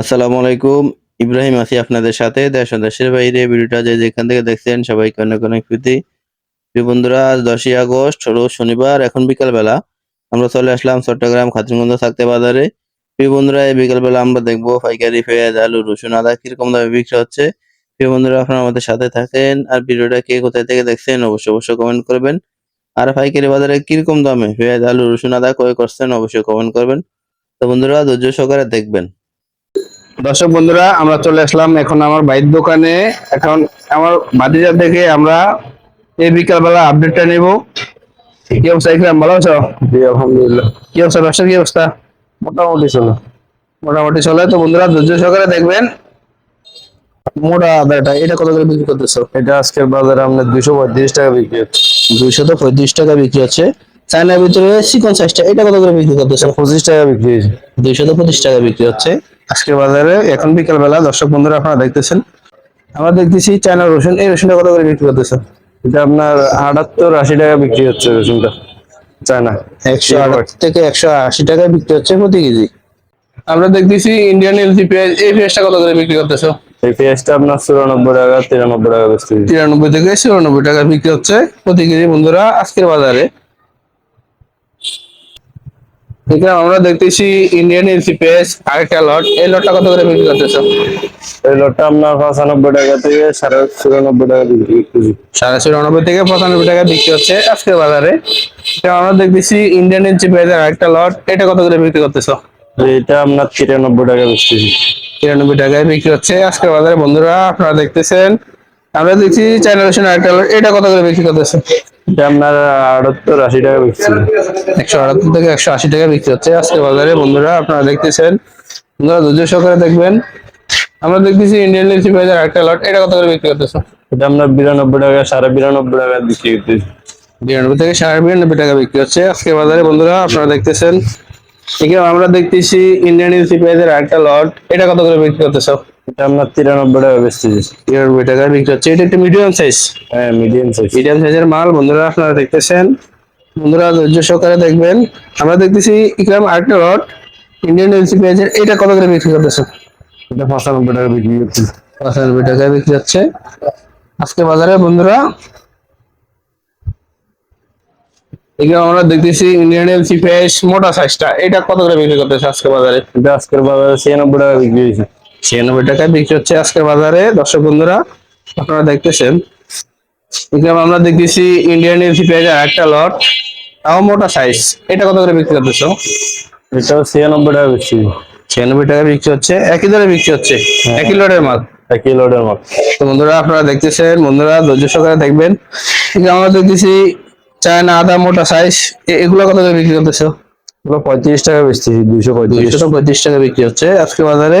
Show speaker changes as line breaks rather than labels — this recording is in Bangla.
আসসালামু আলাইকুম। ইব্রাহিম আছি আপনাদের সাথে, দেশ দেশের বাইরে। ভিডিওটা যে যেখান থেকে দেখছেন, সবাইকে অনেক অনেক প্রীতি। প্রিয় বন্ধুরা, আজ দশই আগস্ট, হলো শনিবার, এখন বিকালবেলা। আমরা চলে আসলাম চট্টগ্রাম খাতিরগঞ্জ থাকতে বাজারে। প্রিয় বন্ধুরা, এই বিকাল বেলা আমরা দেখব পাইকারি, পেঁয়াজ, আলু, রসুন, আদা কীরকম দামে বিক্রি হচ্ছে। প্রিয় বন্ধুরা, আপনারা আমাদের সাথে থাকেন। আর ভিডিওটা কে কোথায় থেকে দেখছেন, অবশ্যই অবশ্যই কমেন্ট করবেন। আর পাইকারি বাজারে কীরকম দামে পেঁয়াজ, আলু, রসুন, আদা ক্রয় করছেন, অবশ্যই কমেন্ট করবেন। তো বন্ধুরা, ধৈর্য সহকারে দেখবেন।
দর্শক বন্ধুরা আমরা চলে আসলাম এখন আমার বাইর দোকানে। এখন আমার ভাতিজা থেকে আমরা এই বিকাল বেলা আপডেটটা নেব। কি অবস্থা ইকরাম ভালো আছো?
জি আলহামদুলিল্লাহ।
কি অবস্থা ব্যবসার কি অবস্থা?
মোটামুটি চলো।
মোটামুটি চলে। তো বন্ধুরা ধৈর্য সহকারে দেখবেন। মোটা আদাটা এটা কত করে বিক্রি করতেছো?
এটা আজকের বাজারে আমরা দুইশো পঁয়ত্রিশ টাকা বিক্রি হচ্ছে
দুইশো তো পঁয়ত্রিশ টাকা বিক্রি হচ্ছে। চায়নার ভিতরে চিকন সাইজটা এটা কত করে বিক্রি করতেছো?
পঁচিশ টাকা বিক্রি হয়েছে।
দুইশো তো পঁচিশ টাকা বিক্রি হচ্ছে। আজকের বাজারে এখন বিকাল বেলা দর্শক বন্ধুরা আপনারা দেখতেছেন। আমরা দেখতেছি চায়না রসুন। এই রসুনটা কত করে বিক্রি করতেছো
এটা আপনার আটাত্তর আশি টাকা বিক্রি হচ্ছে রসুনটা চায়না।
একশো আট থেকে একশো আশি টাকায় বিক্রি হচ্ছে প্রতি কেজি। আমরা দেখতেছি ইন্ডিয়ান এলসি পেঁয়াজ এই পেঁয়াজটা কত করে বিক্রি করতেছো?
এই পেঁয়াজটা আপনার চুরানব্বই টাকা তিরানব্বই টাকা বেচতে
তিরানব্বই থেকে চুরানব্বই টাকা বিক্রি হচ্ছে প্রতি কেজি বন্ধুরা আজকের বাজারে। এখানে আমরা দেখতেছি ইন্ডিয়ান এলসি পেঁয়াজ আরেকটা লট এই লটটা কত করে বিক্রি করতেছো?
এই লটটা আপনার পঁচানব্বই টাকা থেকে সাড়ে চুরানব্বই টাকা বিক্রি করতেছি।
সাড়ে চুরানব্বই থেকে পঁচানব্বই টাকা বিক্রি হচ্ছে আজকের বাজারে। এটা আমরা দেখতেছি ইন্ডিয়ান এলসি পেঁয়াজের আরেকটা লট এটা কত করে বিক্রি করতেছো?
এটা আপনার তিরানব্বই টাকা বেচতেছি
তিরানব্বই টাকায় বিক্রি হচ্ছে আজকের বাজারে। বন্ধুরা আপনারা দেখতেছেন। আমরা দেখছি চায়না রসুন আরেকটা লট এটা কত করে বিক্রি করতেছে?
এটা আপনার আটাত্তর আশি টাকা বেচতেছি
একশো আটাত্তর থেকে একশো আশি টাকা বিক্রি হচ্ছে। আজকের বাজারে বন্ধুরা আপনারা দেখতেছেন বন্ধুরা ধৈর্য সহকারে দেখবেন। আমরা দেখতেছি ইন্ডিয়ান লিচি পেঁয়াজের আরেকটা লট এটা কত করে বিক্রি করতেছে
এটা আপনার বিরানব্বই টাকা সাড়ে বিরানব্বই টাকা বিক্রি করতেছি।
বিরানব্বই থেকে সাড়ে বিরানব্বই টাকা বিক্রি হচ্ছে। আজকের বাজারে বন্ধুরা আপনারা দেখতেছেন। এখানে আমরা দেখতেছি ইন্ডিয়ান লিচি পেঁয়াজের আরেকটা লট এটা কত করে বিক্রি করতেছে?
এটা তিরানব্বই টাকা বেচতেছি
বিরানব্বই টাকায় বিক্রি হচ্ছে এটা একটা মিডিয়াম সাইজ
হ্যাঁ মিডিয়াম সাইজ
মিডিয়াম সাইজের মাল বন্ধুরা আপনারা দেখতেছেন। বন্ধুরা ধৈর্য সহকারে দেখবেন। আমরা দেখতেছি ইকরাম আরেকটা লট ইন্ডিয়ান এলসি পেঁয়াজের এটা কত করে বিক্রি করতেছে
এটা পঁচানব্বই টাকা বিক্রি করতেছি
পঁচানব্বই টাকায় বিক্রি হচ্ছে। আজকে বাজারে বন্ধুরা এখানে আমরা দেখতেছি ইন্ডিয়ান এলসি পেঁয়াজ মোটা সাইজটা এটা কত করে বিক্রি করতেছে আজকে বাজারে?
এটা আজকের বাজারে ছিয়ানব্বই টাকা বিক্রি হয়েছে।
ছিয়ানব্বই টাকায় বিক্রি হচ্ছে আজকের বাজারে। দর্শক বন্ধুরা আপনারা দেখতেছেন। এখানে আমরা দেখতেছি ইন্ডিয়ান এলসি পেঁয়াজের একটা লট তাও মোটা সাইজ এটা কত করে বিক্রি করতেছো?
এটাও ছিয়ানব্বই টাকা বিক্রি।
ছিয়ানব্বই টাকা বিক্রি হচ্ছে। একই দরে বিক্রি হচ্ছে? একই লটের মাল?
একই লোডের মাল।
তো বন্ধুরা আপনারা দেখতেছেন। বন্ধুরা ধৈর্য সহকারে দেখবেন। এখানে আমরা দেখতেছি চায়না আদা মোটা সাইজ এগুলো কত করে বিক্রি করতেছো?
এগুলো পঁয়ত্রিশ টাকা বেচতেছি দুইশো পঁয়ত্রিশ।
পঁয়ত্রিশ টাকা বিক্রি হচ্ছে আজকে বাজারে।